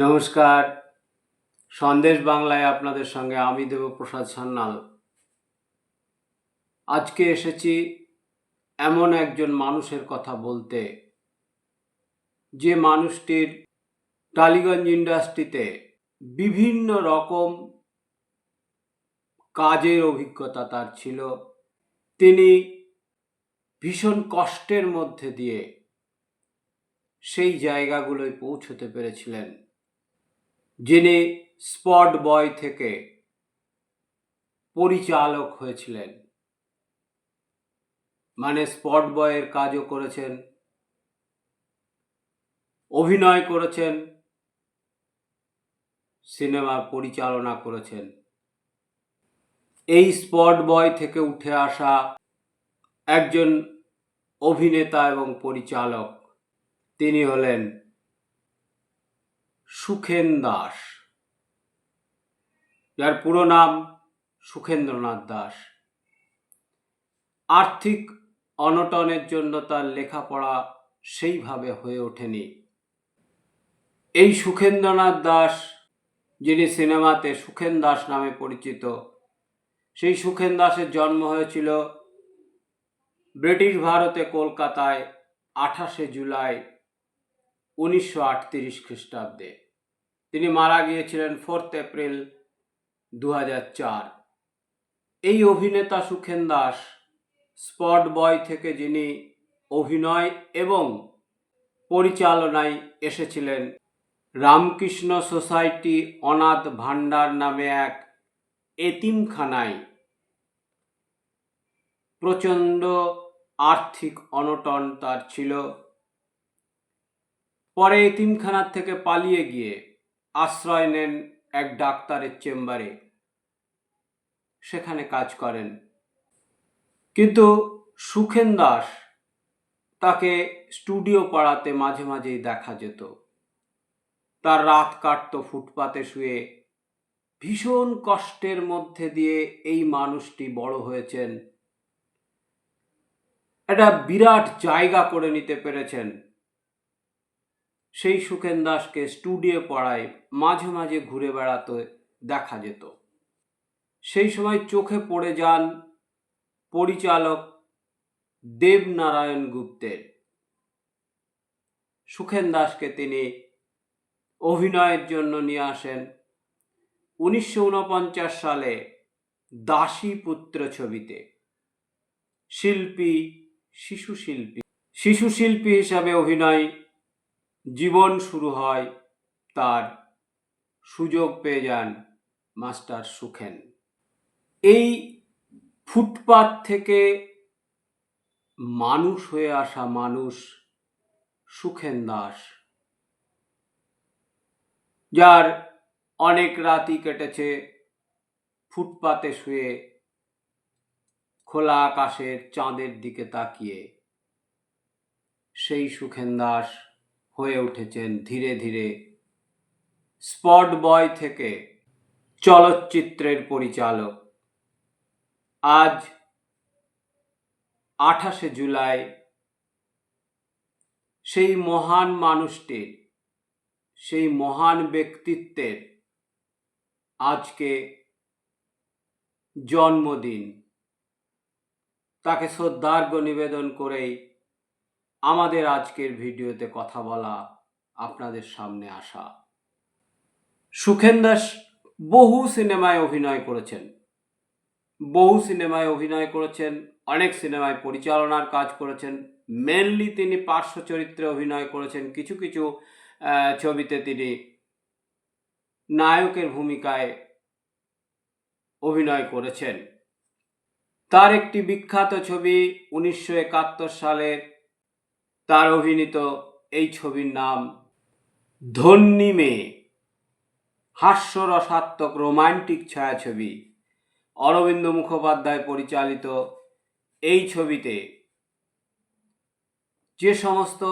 নমস্কার। সন্দেশ বাংলায় আপনাদের সঙ্গে আমি দেবপ্রসাদ সান্যাল। আজকে এসেছি এমন একজন মানুষের কথা বলতে, যে মানুষটির টালিগঞ্জ ইন্ডাস্ট্রিতে বিভিন্ন রকম কাজের অভিজ্ঞতা তার ছিল। তিনি ভীষণ কষ্টের মধ্যে দিয়ে সেই জায়গাগুলোয় পৌঁছতে পেরেছিলেন। যিনি স্পট বয় থেকে পরিচালক হয়েছিলেন। মানে স্পট বয়ের কাজও করেছেন, অভিনয় করেছেন, সিনেমা পরিচালনা করেছেন। এই স্পট বয় থেকে উঠে আসা একজন অভিনেতা এবং পরিচালক, তিনি হলেন সুখেন দাস যার পুরো নাম সুখেন্দ্রনাথ দাস। আর্থিক অনটনের জন্য তার লেখাপড়া সেইভাবে হয়ে ওঠেনি। এই সুখেন্দ্রনাথ দাস, যিনি সিনেমাতে সুখেন দাস নামে পরিচিত, সেই সুখেন দাসের জন্ম হয়েছিল ব্রিটিশ ভারতে কলকাতায় আঠাশে জুলাই উনিশশো আটত্রিশ খ্রিস্টাব্দে। তিনি মারা গিয়েছিলেন ফোর্থ এপ্রিল দু চার। এই অভিনেতা সুখেন দাস, স্পট বয় থেকে যিনি অভিনয় এবং পরিচালনায় এসেছিলেন, রামকৃষ্ণ সোসাইটি অনাথ ভান্ডার নামে এক এতিমখানায়। প্রচণ্ড আর্থিক অনটন তার ছিল। পরে এতিমখানার থেকে পালিয়ে গিয়ে আশ্রয় নেন এক ডাক্তারের চেম্বারে। সেখানে কাজ করেন। কিন্তু সুখেন দাস তাকে স্টুডিও পাড়াতে মাঝে মাঝেই দেখা যেত। তার রাত কাটতো ফুটপাতে শুয়ে। ভীষণ কষ্টের মধ্যে দিয়ে এই মানুষটি বড় হয়েছেন। একটা বিরাট জায়গা করে নিতে পেরেছেন। সেই সুখেন দাসকে স্টুডিও পড়ায় মাঝে মাঝে ঘুরে বেড়াতে দেখা যেত। সেই সময় চোখে পড়ে যান পরিচালক দেবনারায়ণ গুপ্তের। সুখেন দাসকে তিনি অভিনয়ের জন্য নিয়ে আসেন। উনিশশো উনপঞ্চাশ সালে দাসী পুত্র ছবিতে। শিল্পী, শিশু শিল্পী শিশু শিল্পী হিসাবে অভিনয় জীবন শুরু হয় তার সুযোগ পেয়ে যান মাস্টার সুখেন। এই ফুটপাত থেকে মানুষ হয়ে আসা মানুষ সুখেন দাস, যার অনেক রাতই কেটেছে ফুটপাতে শুয়ে খোলা আকাশের চাঁদের দিকে তাকিয়ে। সেই সুখেন দাস হয়ে উঠেছেন ধীরে ধীরে। স্পট বয় থেকে চলচ্চিত্রের পরিচালক। আজ আঠাশে জুলাই। সেই মহান মানুষটির সেই মহান ব্যক্তিত্বের আজকে জন্মদিন। তাকে শ্রদ্ধার্ঘ্য নিবেদন করেই আমাদের আজকের ভিডিওতে কথা বলা আপনাদের সামনে আসা। সুখেন দাস বহু সিনেমায় অভিনয় করেছেন। বহু সিনেমায় অভিনয় করেছেন, অনেক সিনেমায় পরিচালনার কাজ করেছেন। মেনলি তিনি পার্শ্ব চরিত্রে অভিনয় করেছেন। কিছু কিছু ছবিতে তিনি নায়কের ভূমিকায় অভিনয় করেছেন। তার একটি বিখ্যাত ছবি উনিশশো একাত্তর সালের তার অভিনীত এই ছবির নাম ধন্যী মেয়ে হাস্যরসাত্মক রোমান্টিক ছায়াছবি। অরবিন্দ মুখোপাধ্যায় পরিচালিত এই ছবিতে যে সমস্ত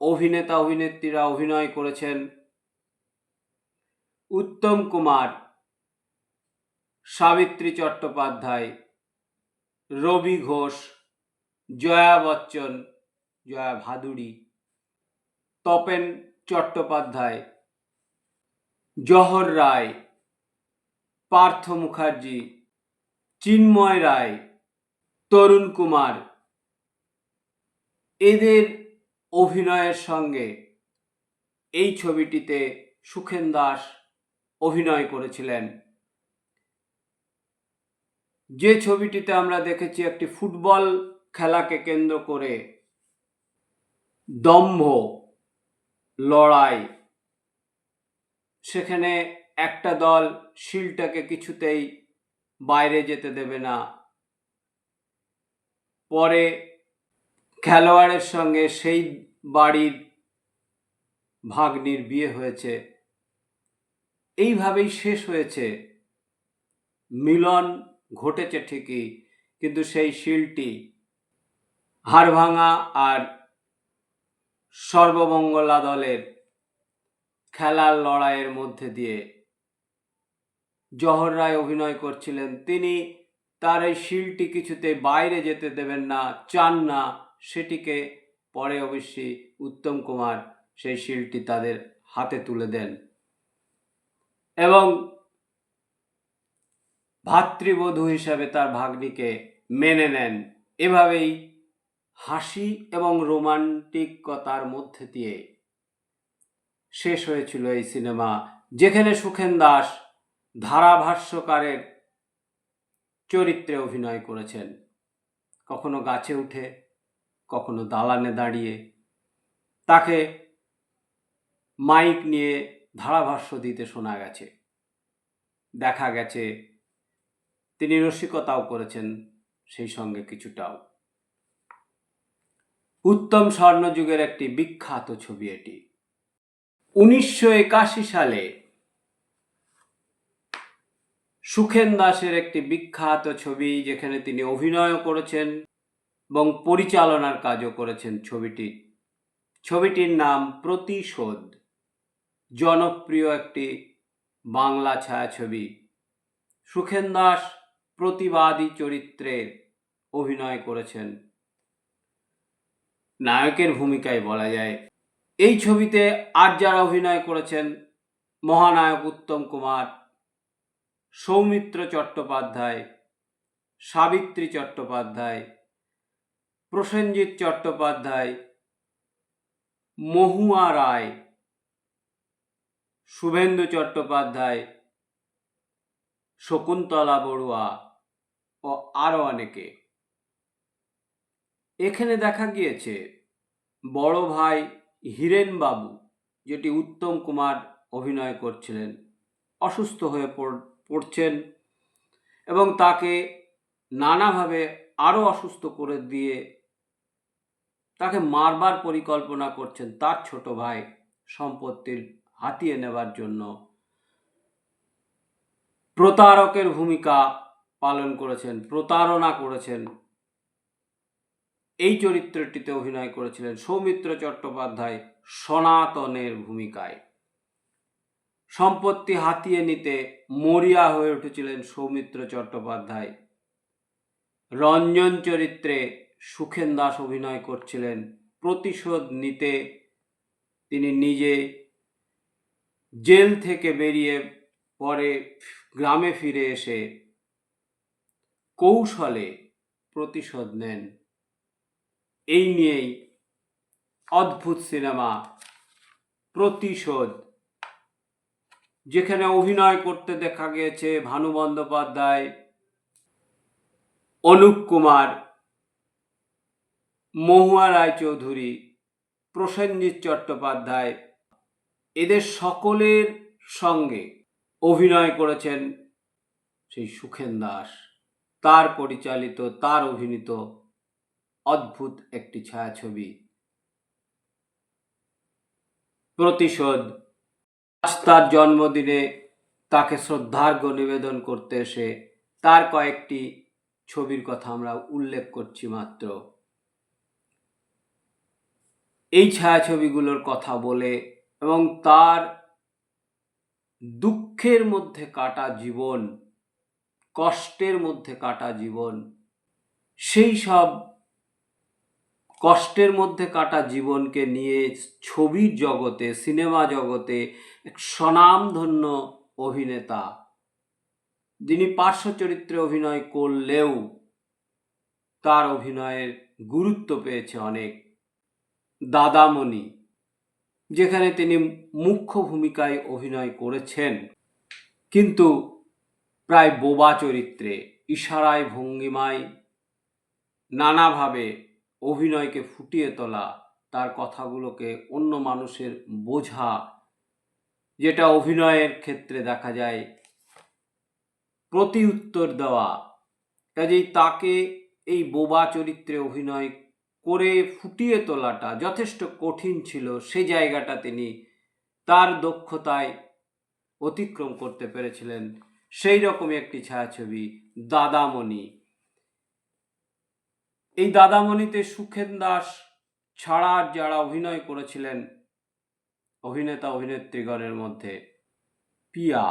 অভিনেতা, অভিনেত্রীরা অভিনয় করেছেন উত্তম কুমার, সাবিত্রী চট্টোপাধ্যায়, রবি ঘোষ, জয়া বচ্চন জয়া ভাদুড়ী, তপেন চট্টোপাধ্যায়, জহর রায়, পার্থ মুখার্জি, চিন্ময় রায়, তরুণ কুমার। এদের অভিনয়ের সঙ্গে এই ছবিটিতে সুখেন দাস অভিনয় করেছিলেন। যে ছবিটিতে আমরা দেখেছি একটি ফুটবল খেলাকে কেন্দ্র করে দম্ভ, লড়াই। সেখানে একটা দল শিলটাকে কিছুতেই বাইরে যেতে দেবে না। পরে খেলোয়াড়ের সঙ্গে সেই বাড়ির ভাগ্নির বিয়ে হয়েছে। এইভাবেই শেষ হয়েছে। মিলন ঘটেছে ঠিকই, কিন্তু সেই শিলটি হাড়ভাঙা আর সর্বমঙ্গলা দলের খেলার লড়াইয়ের মধ্যে দিয়ে জহর রায় অভিনয় করছিলেন। তিনি তার এই শিলটি কিছুতে বাইরে যেতে দেবেন না, চান না, সেটিকে পরে অবশ্যই উত্তম কুমার সেই শিলটি তাদের হাতে তুলে দেন এবং ভাতৃবধূ হিসাবে তার ভাগ্নিকে মেনে নেন। এভাবেই হাসি এবং রোমান্টিকতার মধ্যে দিয়ে শেষ হয়েছিল এই সিনেমা, যেখানে সুখেন দাস ধারাভাষ্যকারের চরিত্রে অভিনয় করেছেন। কখনো গাছে উঠে, কখনো দালানে দাঁড়িয়ে। তাকে মাইক নিয়ে ধারাভাষ্য দিতে শোনা গেছে। দেখা গেছে, তিনি রসিকতাও করেছেন, সেই সঙ্গে কিছুটাও। উত্তম স্বর্ণযুগের একটি বিখ্যাত ছবি এটি। উনিশশো একাশি সালে সুখেন দাসের একটি বিখ্যাত ছবি যেখানে তিনি অভিনয় করেছেন এবং পরিচালনার কাজও করেছেন ছবিটি। ছবিটির নাম প্রতিশোধ। জনপ্রিয় একটি বাংলা ছায়াছবি। সুখেন দাস প্রতিবাদী চরিত্রে অভিনয় করেছেন। নায়কের ভূমিকায় বলা যায়। এই ছবিতে আর যারা অভিনয় করেছেন, মহানায়ক উত্তম কুমার, সৌমিত্র চট্টোপাধ্যায়, সাবিত্রী চট্টোপাধ্যায়, প্রসেনজিৎ চট্টোপাধ্যায়, মহুয়া রায়, শুভেন্দু চট্টোপাধ্যায়, শকুন্তলা বড়ুয়া ও আরও অনেকে। এখানে দেখা গিয়েছে বড় ভাই হীরেন বাবু যেটি উত্তম কুমার অভিনয় করছিলেন, অসুস্থ হয়ে পড়ছেন এবং তাকে নানাভাবে আরও অসুস্থ করে দিয়ে তাকে মারবার পরিকল্পনা করছেন তার ছোট ভাই সম্পত্তির হাতিয়ে নেবার জন্য। প্রতারকের ভূমিকা পালন করেছেন, প্রতারণা করেছেন। এই চরিত্রটিতে অভিনয় করেছিলেন সৌমিত্র চট্টোপাধ্যায় সনাতনের ভূমিকায়। সম্পত্তি হাতিয়ে নিতে মরিয়া হয়ে উঠেছিলেন সৌমিত্র চট্টোপাধ্যায়। রঞ্জন চরিত্রে সুখেন দাস অভিনয় করছিলেন, প্রতিশোধ নিতে তিনি নিজে জেল থেকে বেরিয়ে পরে গ্রামে ফিরে এসে কৌশলে প্রতিশোধ নেন। এই নিয়েই অদ্ভুত সিনেমা, প্রতিশোধ। যেখানে অভিনয় করতে দেখা গিয়েছে ভানু বন্দ্যোপাধ্যায়, অনুপ কুমার, মহুয়া রায়চৌধুরী, প্রসেনজিৎ চট্টোপাধ্যায়। এদের সকলের সঙ্গে অভিনয় করেছেন সেই সুখেন দাস। তার পরিচালিত, তার অভিনীত অদ্ভুত একটি ছায়াছবি। প্রতিশোধ। আজ তার জন্মদিনে তাকে শ্রদ্ধার্ঘ্য নিবেদন করতে এসে তার কয়েকটি ছবির কথা আমরা উল্লেখ করছি মাত্র। এই ছায়াছবিগুলোর কথা বলে এবং তার দুঃখের মধ্যে কাটা জীবন, কষ্টের মধ্যে কাটা জীবন, সেই সব কষ্টের মধ্যে কাটা জীবনকে নিয়ে ছবির জগতে, সিনেমা জগতে এক স্বনামধন্য অভিনেতা। যিনি পার্শ্ব চরিত্রে অভিনয় করলেও তার অভিনয়ের গুরুত্ব পেয়েছে অনেক দাদামণি, যেখানে তিনি মুখ্য ভূমিকায় অভিনয় করেছেন। কিন্তু প্রায় বোবা চরিত্রে, ইশারায় ভঙ্গিমায় নানাভাবে অভিনয়কে ফুটিয়ে তোলা, তার কথাগুলোকে অন্য মানুষের বোঝা, যেটা অভিনয়ের ক্ষেত্রে দেখা যায় প্রতি উত্তর দেওয়া। কাজেই তাকে এই বোবা চরিত্রে অভিনয় করে ফুটিয়ে তোলাটা যথেষ্ট কঠিন ছিল। সে জায়গাটা তিনি তার দক্ষতায় অতিক্রম করতে পেরেছিলেন। সেই রকমই একটি ছায়াছবি, দাদামণি। এই দাদামণিতে সুখেন দাস ছাড়া যারা অভিনয় করেছিলেন, অভিনেতা অভিনেত্রীগণের মধ্যে পিয়া,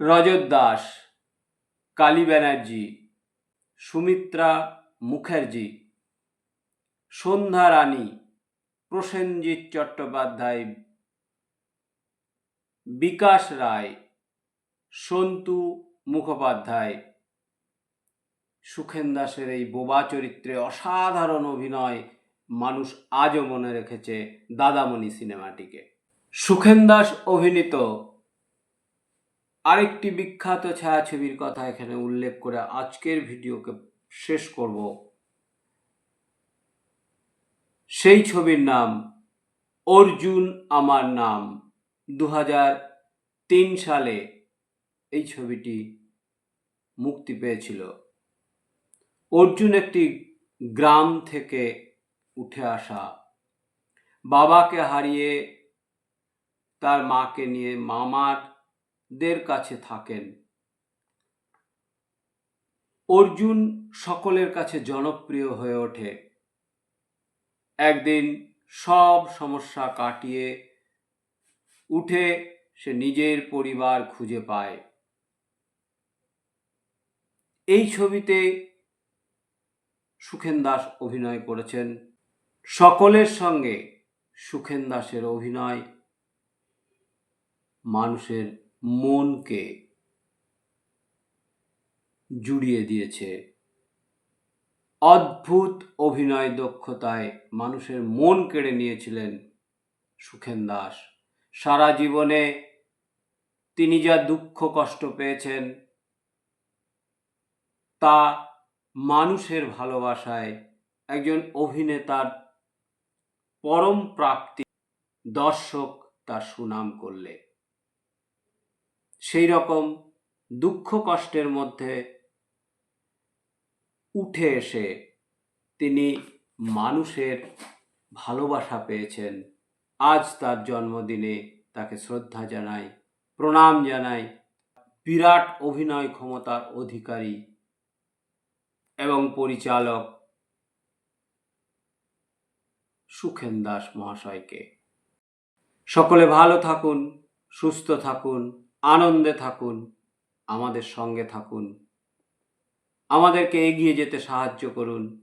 রজত দাস, কালী ব্যানার্জি, সুমিত্রা মুখার্জি, সন্ধ্যা রানী, প্রসেনজিৎ চট্টোপাধ্যায়, বিকাশ রায়, সন্তু মুখোপাধ্যায় সুখেন দাসের এই বোবা চরিত্রে অসাধারণ অভিনয় মানুষ আজও মনে রেখেছে দাদামণি সিনেমাটিকে। সুখেন দাস অভিনীত আরেকটি বিখ্যাত ছায়াছবির কথা এখানে উল্লেখ করে আজকের ভিডিওকে শেষ করব। সেই ছবির নাম অর্জুন আমার নাম। দু সালে এই ছবিটি মুক্তি পেয়েছিল। অর্জুন একটি গ্রাম থেকে উঠে আসা। বাবাকে হারিয়ে তার মাকে নিয়ে মামারদের কাছে থাকেন। অর্জুন সকলের কাছে জনপ্রিয় হয়ে ওঠে। একদিন সব সমস্যা কাটিয়ে উঠে সে নিজের পরিবার খুঁজে পায়। এই ছবিতে সুখেন দাস অভিনয় করেছেন। সকলের সঙ্গে সুখেন দাসের অভিনয় মানুষের মনকে জুড়িয়ে দিয়েছে। অদ্ভুত অভিনয় দক্ষতায় মানুষের মন কেড়ে নিয়েছিলেন সুখেন দাস। সারা জীবনে তিনি যা দুঃখ কষ্ট পেয়েছেন, তা মানুষের ভালোবাসায় একজন অভিনেতার পরম প্রাপ্তি দর্শক তার সুনাম করলে। সেই রকম দুঃখ কষ্টের মধ্যে উঠে এসে তিনি মানুষের ভালোবাসা পেয়েছেন। আজ তার জন্মদিনে তাকে শ্রদ্ধা জানাই, প্রণাম জানাই। বিরাট অভিনয় ক্ষমতার অধিকারী এবং পরিচালক সুখেন দাস মহাশয়কে। সকলে ভালো থাকুন, সুস্থ থাকুন, আনন্দে থাকুন, আমাদের সঙ্গে থাকুন। আমাদেরকে এগিয়ে যেতে সাহায্য করুন।